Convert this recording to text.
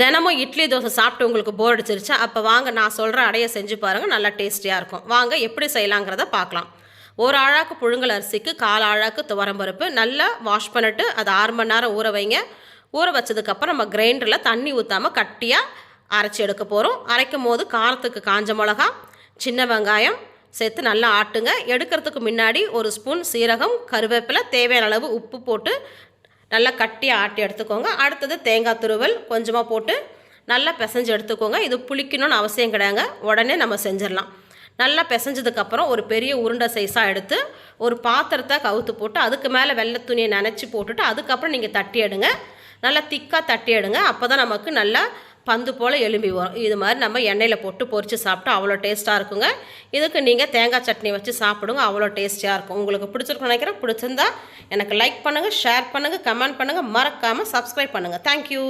தினமும் இட்லி தோசை சாப்பிட்டு உங்களுக்கு போர் அடிச்சிருச்சா அப்போ வாங்க நான் சொல்கிற அடையை செஞ்சு பாருங்கள் நல்லா டேஸ்டியாக இருக்கும். வாங்க எப்படி செய்யலாங்கிறத பார்க்கலாம். ஒரு ஆழாக்கு புழுங்கல் அரிசிக்கு கால் ஆழாக்கு துவரம்பருப்பு நல்லா வாஷ் பண்ணிட்டு அதை ஆறு மணி நேரம் ஊற வைங்க. ஊற வச்சதுக்கப்புறம் நம்ம கிரைண்டரில் தண்ணி ஊற்றாமல் கட்டியாக அரைச்சி எடுக்க போகிறோம் அரைக்கும் போது காரத்துக்கு காஞ்ச மிளகா சின்ன வெங்காயம் சேர்த்து நல்லா ஆட்டுங்க. எடுக்கிறதுக்கு முன்னாடி ஒரு ஸ்பூன் சீரகம் கருவேப்பிலை தேவையான அளவு உப்பு போட்டு நல்லா கட்டி ஆட்டி எடுத்துக்கோங்க. அடுத்தது தேங்காய் துருவல் கொஞ்சமாக போட்டு நல்லா பிசைஞ்சு எடுத்துக்கோங்க. இது புளிக்கணும்னு அவசியம் கிடையாங்க உடனே நம்ம செஞ்சிடலாம். நல்லா பிசைஞ்சதுக்கப்புறம் ஒரு பெரிய உருண்டை சைஸாக எடுத்து ஒரு பாத்திரத்தை கவுத்து போட்டு அதுக்கு மேலே வெள்ளை துணியை நினச்சி போட்டுட்டு அதுக்கப்புறம் நீங்கள் தட்டி எடுங்க. நல்லா திக்காக தட்டி எடுங்க. அப்போ தான் நமக்கு நல்லா பந்து போல் எலும்பி வரும் இது மாதிரி நம்ம எண்ணெயில் போட்டு பொரித்து சாப்பிட்டா அவ்வளோ டேஸ்ட்டாக இருக்குங்க. இதுக்கு நீங்கள் தேங்காய் சட்னி வச்சு சாப்பிடுங்க அவ்வளோ டேஸ்டியாக இருக்கும். உங்களுக்கு பிடிச்சிருக்கும் நினைக்கிறேன் பிடிச்சிருந்தா எனக்கு லைக் பண்ணுங்கள் ஷேர் பண்ணுங்கள் கமெண்ட் பண்ணுங்கள் மறக்காமல் சப்ஸ்கிரைப் பண்ணுங்கள் தேங்க்யூ